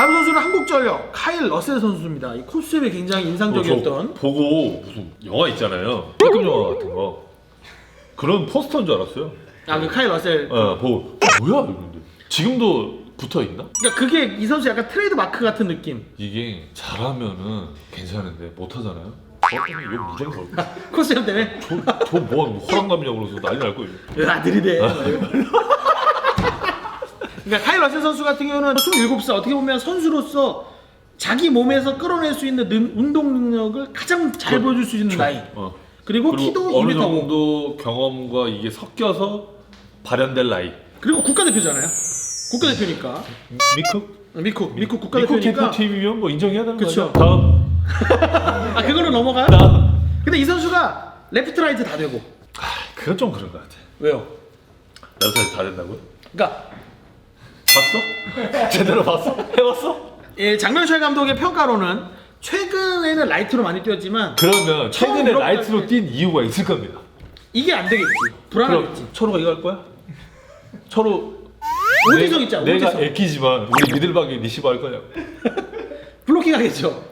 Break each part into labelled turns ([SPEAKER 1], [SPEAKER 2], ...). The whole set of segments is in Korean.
[SPEAKER 1] 다음 선수는 한국 전력 카일 러셀 선수입니다. 이 코스염이 굉장히 인상적이었던
[SPEAKER 2] 저 보고 무슨 영화 있잖아요. B급 영화 같은 거. 그런 포스터인 줄 알았어요.
[SPEAKER 1] 아그 카일 러셀.
[SPEAKER 2] 어, 보고 어, 뭐야 이런데 지금도 붙어 있나?
[SPEAKER 1] 그러니까 그게 이 선수 약간 트레이드 마크 같은 느낌.
[SPEAKER 2] 이게 잘하면은 괜찮은데 못하잖아요. 저때문에 이거 무조건 걸.
[SPEAKER 1] 코스염 때문에.
[SPEAKER 2] 저저 뭐야 호랑감이냐고 그래서 난리 날 거예요.
[SPEAKER 1] 야 느리대. 그러니까 카일 러셀 선수 같은 경우는 27살 어떻게 보면 선수로서 자기 몸에서 끌어낼 수 있는 능- 운동 능력을 가장 잘
[SPEAKER 2] 그-
[SPEAKER 1] 보여줄 수 있는 나이.
[SPEAKER 2] 어.
[SPEAKER 1] 그리고,
[SPEAKER 2] 그리고
[SPEAKER 1] 키도
[SPEAKER 2] 어느
[SPEAKER 1] 2m고
[SPEAKER 2] 정도 경험과 이게 섞여서 발현될 나이.
[SPEAKER 1] 그리고 국가대표잖아요. 국가대표니까. 미국 미국
[SPEAKER 2] 미크
[SPEAKER 1] 국가대표니까.
[SPEAKER 2] 대표팀이면 뭐 인정해야 되는
[SPEAKER 1] 그쵸.
[SPEAKER 2] 거죠. 다음.
[SPEAKER 1] 아 그거는 넘어가요?
[SPEAKER 2] 다음.
[SPEAKER 1] 근데 이 선수가 레프트 라이트 다 되고.
[SPEAKER 2] 아, 그건 좀 그런 것 같아.
[SPEAKER 1] 왜요?
[SPEAKER 2] 여기서 다 된다고요?
[SPEAKER 1] 그러니까
[SPEAKER 2] 봤어? 제대로 봤어? 해봤어?
[SPEAKER 1] 예, 장명철 감독의 평가로는 최근에는 라이트로 많이 뛰었지만
[SPEAKER 2] 그러면 최근에 라이트로 뛴 이유가 있을 겁니다.
[SPEAKER 1] 이게 안 되겠지. 불안하겠지.
[SPEAKER 2] 그럼 철호가 이거 할 거야?
[SPEAKER 1] 오디션
[SPEAKER 2] 내-
[SPEAKER 1] 있잖아.
[SPEAKER 2] 내가. 애기지만 우리 미들박이 니시바 할 거냐고.
[SPEAKER 1] 블로킹 하겠죠.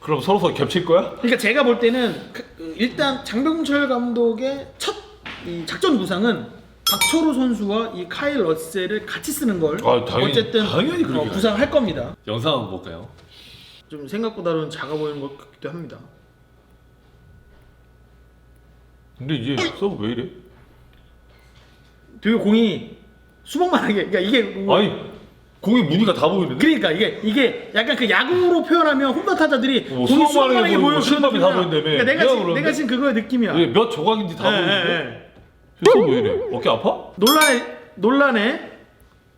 [SPEAKER 2] 그럼 서로 서로 겹칠 거야?
[SPEAKER 1] 그러니까 제가 볼 때는 그- 일단 장병철 감독의 첫 이 작전 구상은 박철호 선수와 이 카일 러셀을 같이 쓰는 걸
[SPEAKER 2] 아, 당연히-
[SPEAKER 1] 어쨌든
[SPEAKER 2] 당연히 그렇게
[SPEAKER 1] 어, 구상할 겁니다.
[SPEAKER 2] 영상 한번 볼까요?
[SPEAKER 1] 좀 생각보다는 작아 보이는 것 같기도 합니다.
[SPEAKER 2] 근데 이게 서브 왜 이래?
[SPEAKER 1] 되게 공이 수복만하게 그러니까 이게 뭐-
[SPEAKER 2] 아니 공이 무늬가 다 보이는데?
[SPEAKER 1] 그러니까 이게 이게 약간 그 야구로 표현하면 홈런 타자들이
[SPEAKER 2] 수복만하게
[SPEAKER 1] 수복만하게
[SPEAKER 2] 보이고 실밥이 다 보인다며.
[SPEAKER 1] 그러니까 내가
[SPEAKER 2] 내가
[SPEAKER 1] 지금
[SPEAKER 2] 그러는데?
[SPEAKER 1] 내가 지금 그거의 느낌이야.
[SPEAKER 2] 이게 몇 조각인지 다
[SPEAKER 1] 예,
[SPEAKER 2] 보이는데?
[SPEAKER 1] 예, 예.
[SPEAKER 2] 왜 이래? 어깨 아파?
[SPEAKER 1] 논란의 논란의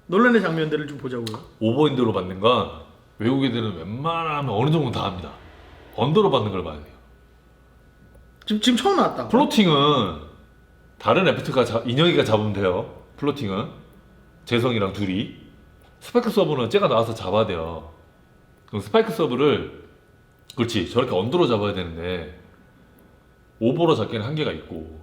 [SPEAKER 1] 논란의 장면들을 좀 보자고요.
[SPEAKER 2] 오버핸드로 받는 건 외국 애들은 웬만하면 어느 정도 다 합니다. 언더로 받는 걸 봐야 돼요.
[SPEAKER 1] 지금 지금 처음 나왔다.
[SPEAKER 2] 플로팅은 다른 레프트가 자, 인형이가 잡으면 돼요. 플로팅은 재성이랑 둘이 스파이크 서브는 쟤가 나와서 잡아야 돼요. 그럼 스파이크 서브를 그렇지 저렇게 언더로 잡아야 되는데 오버로 잡기는 한계가 있고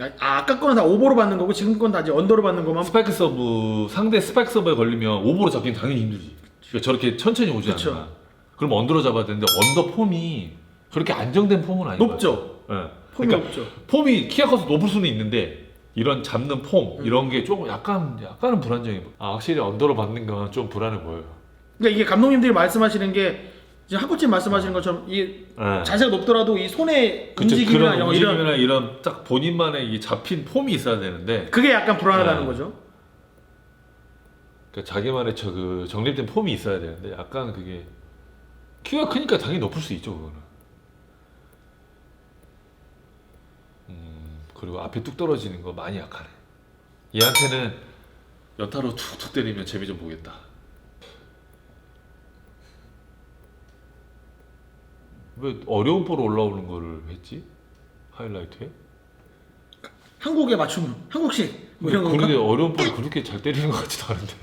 [SPEAKER 1] 아, 아까 거는 다 오버로 받는 거고 지금 건 다 이제 언더로 받는 것만.
[SPEAKER 2] 스파이크 서브 상대 스파이크 서브에 걸리면 오버로 잡기는 당연히 힘들지. 그러니까 저렇게 천천히 오지
[SPEAKER 1] 그쵸.
[SPEAKER 2] 않나. 그럼 언더로 잡아야 되는데 언더 폼이 그렇게 안정된 폼은 아닌
[SPEAKER 1] 높죠.
[SPEAKER 2] 예.
[SPEAKER 1] 폼이
[SPEAKER 2] 그러니까
[SPEAKER 1] 없죠.
[SPEAKER 2] 폼이 키가 커서 높을 수는 있는데 이런 잡는 폼
[SPEAKER 1] 음.
[SPEAKER 2] 이런 게 조금 약간 약간은 불안정해 보여. 아 확실히 언더로 받는 건 좀 불안해 보여요.
[SPEAKER 1] 그러니까 이게 감독님들이 말씀하시는 게 지금 학부님 말씀하시는 것처럼 이
[SPEAKER 2] 네.
[SPEAKER 1] 자세가 높더라도 이 손의
[SPEAKER 2] 그쵸,
[SPEAKER 1] 움직임이나
[SPEAKER 2] 그런
[SPEAKER 1] 이런, 이런
[SPEAKER 2] 움직임이나 이런 딱 본인만의 이 잡힌 폼이 있어야 되는데
[SPEAKER 1] 그게 약간 불안하다는
[SPEAKER 2] 네.
[SPEAKER 1] 거죠.
[SPEAKER 2] 그러니까 자기만의 저 그 정립된 폼이 있어야 되는데 약간 그게 키가 크니까 당연히 높을 수 있죠 그거는. 음 그리고 앞에 뚝 떨어지는 거 많이 약하네. 얘한테는 연타로 툭툭 때리면 재미 좀 보겠다. 왜 어려운 볼 올라오는 거를 했지? 하이라이트에?
[SPEAKER 1] 한국에 맞춤, 한국식 뭐 이런 건가?
[SPEAKER 2] 그런데 어려운 볼 그렇게 잘 때리는 것 같지도 않은데.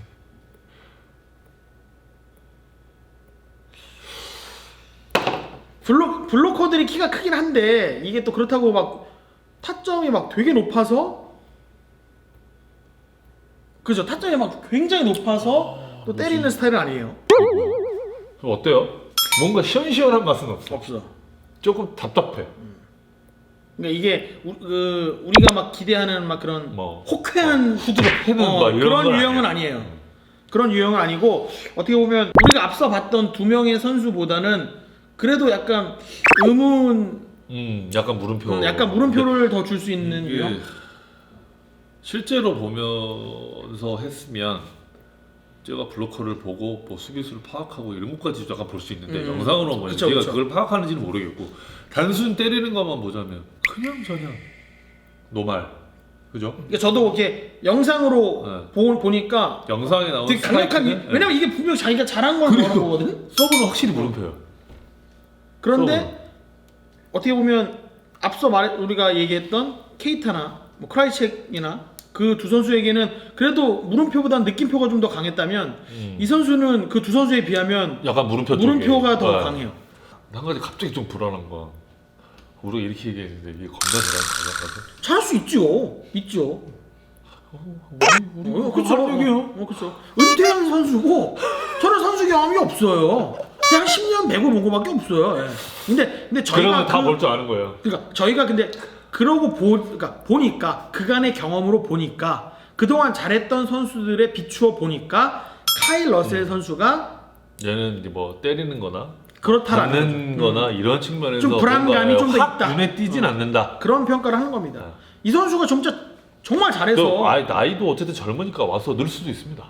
[SPEAKER 1] 블록 블로커들이 키가 크긴 한데 이게 또 그렇다고 막 타점이 막 되게 높아서 그죠 타점이 막 굉장히 높아서 또 때리는 스타일은 아니에요.
[SPEAKER 2] 그럼 어때요? 뭔가 시원시원한 맛은 없어.
[SPEAKER 1] 없어.
[SPEAKER 2] 조금 답답해.
[SPEAKER 1] 그러니까 이게 우, 그 우리가 막 기대하는 막 그런
[SPEAKER 2] 뭐
[SPEAKER 1] 호쾌한
[SPEAKER 2] 후드로 패는
[SPEAKER 1] 어,
[SPEAKER 2] 막 이런
[SPEAKER 1] 그런
[SPEAKER 2] 건
[SPEAKER 1] 유형은
[SPEAKER 2] 아니야.
[SPEAKER 1] 아니에요. 그런 유형은 아니고 어떻게 보면 우리가 앞서 봤던 두 명의 선수보다는 그래도 약간 의문,
[SPEAKER 2] 음, 약간 물음표.
[SPEAKER 1] 음, 약간 물음표를 더 줄 수 있는
[SPEAKER 2] 이게
[SPEAKER 1] 유형.
[SPEAKER 2] 실제로 보면서 했으면 제가 블로커를 보고 뭐 수비수를 파악하고 이런 것까지 약간 볼 수 있는데
[SPEAKER 1] 음.
[SPEAKER 2] 영상으로
[SPEAKER 1] 그쵸,
[SPEAKER 2] 제가
[SPEAKER 1] 그쵸.
[SPEAKER 2] 그걸 파악하는지는 모르겠고 단순 때리는 것만 보자면 그냥 저냥 노말 그죠?
[SPEAKER 1] 그러니까 저도 이렇게 영상으로
[SPEAKER 2] 네.
[SPEAKER 1] 보, 보니까
[SPEAKER 2] 영상에 나온
[SPEAKER 1] 되게 강력한 이-
[SPEAKER 2] 스파이크는, 네.
[SPEAKER 1] 왜냐면 이게 분명 자기가 잘한 걸 보는 거거든.
[SPEAKER 2] 서브는 확실히 물음표예요.
[SPEAKER 1] 그런데 어떻게 보면 앞서 말 우리가 얘기했던 케이타나 뭐 크라이첵이나 그 두 선수에게는 그래도 물음표보다는 느낌표가 좀 더 강했다면
[SPEAKER 2] 음.
[SPEAKER 1] 이 선수는 그 두 선수에 비하면
[SPEAKER 2] 약간 물음표 쪽에.
[SPEAKER 1] 물음표가 더
[SPEAKER 2] 네.
[SPEAKER 1] 강해요.
[SPEAKER 2] 한 가지 갑자기 좀 불안한 건 우리가 이렇게 얘기했는데 이게 거 아니야?
[SPEAKER 1] 잘할 수 있죠, 있죠. 어, 그쵸. 어, 그쵸. 은퇴한 선수고 저는 선수 경험이 없어요. 그냥 10년 배구 본 거밖에 없어요. 예. 근데 근데 저희가
[SPEAKER 2] 그러면 다
[SPEAKER 1] 그-
[SPEAKER 2] 볼 줄 아는 거예요.
[SPEAKER 1] 그러니까 저희가 근데 그러고 보 그러니까 보니까 그간의 경험으로 보니까 그동안 잘했던 선수들의 비추어 보니까 카일 러셀 선수가
[SPEAKER 2] 얘는 뭐 때리는 거나 그렇다라는
[SPEAKER 1] 거죠.
[SPEAKER 2] 거나
[SPEAKER 1] 음.
[SPEAKER 2] 이런 측면에서
[SPEAKER 1] 좀 불안감이
[SPEAKER 2] 뭔가
[SPEAKER 1] 좀더
[SPEAKER 2] 확
[SPEAKER 1] 있다.
[SPEAKER 2] 눈에 띄진
[SPEAKER 1] 어.
[SPEAKER 2] 않는다.
[SPEAKER 1] 그런 평가를 하는 겁니다.
[SPEAKER 2] 아.
[SPEAKER 1] 이 선수가 진짜 정말 잘해서
[SPEAKER 2] 그 아이, 나이도 어쨌든 젊으니까 와서 늘 수도 있습니다.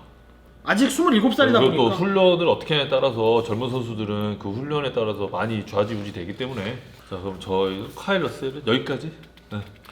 [SPEAKER 1] 아직 27살이다
[SPEAKER 2] 그리고 또
[SPEAKER 1] 보니까
[SPEAKER 2] 훈련을 어떻게 하냐에 따라서 젊은 선수들은 그 훈련에 따라서 많이 좌지우지 되기 때문에 자 그럼 저희 카일 러셀은 여기까지 네.